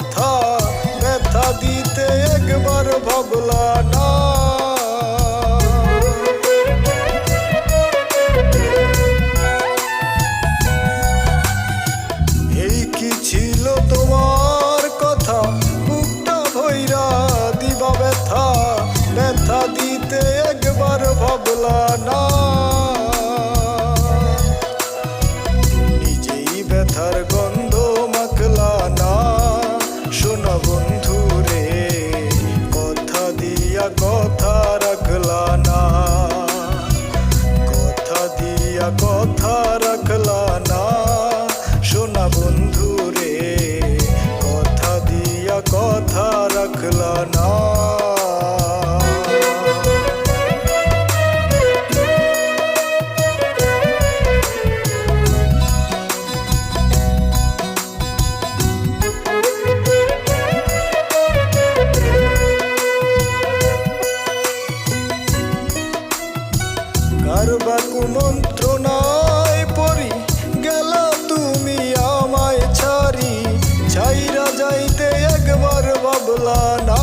ব্যথা ব্যথা দিতে একবার ভাবলা না না কারবা কুমন্ত্রণায় পড়ি গেল তুমি আমায় ছাড়ি। ছাইরা যাইতে একবার ভাবলা না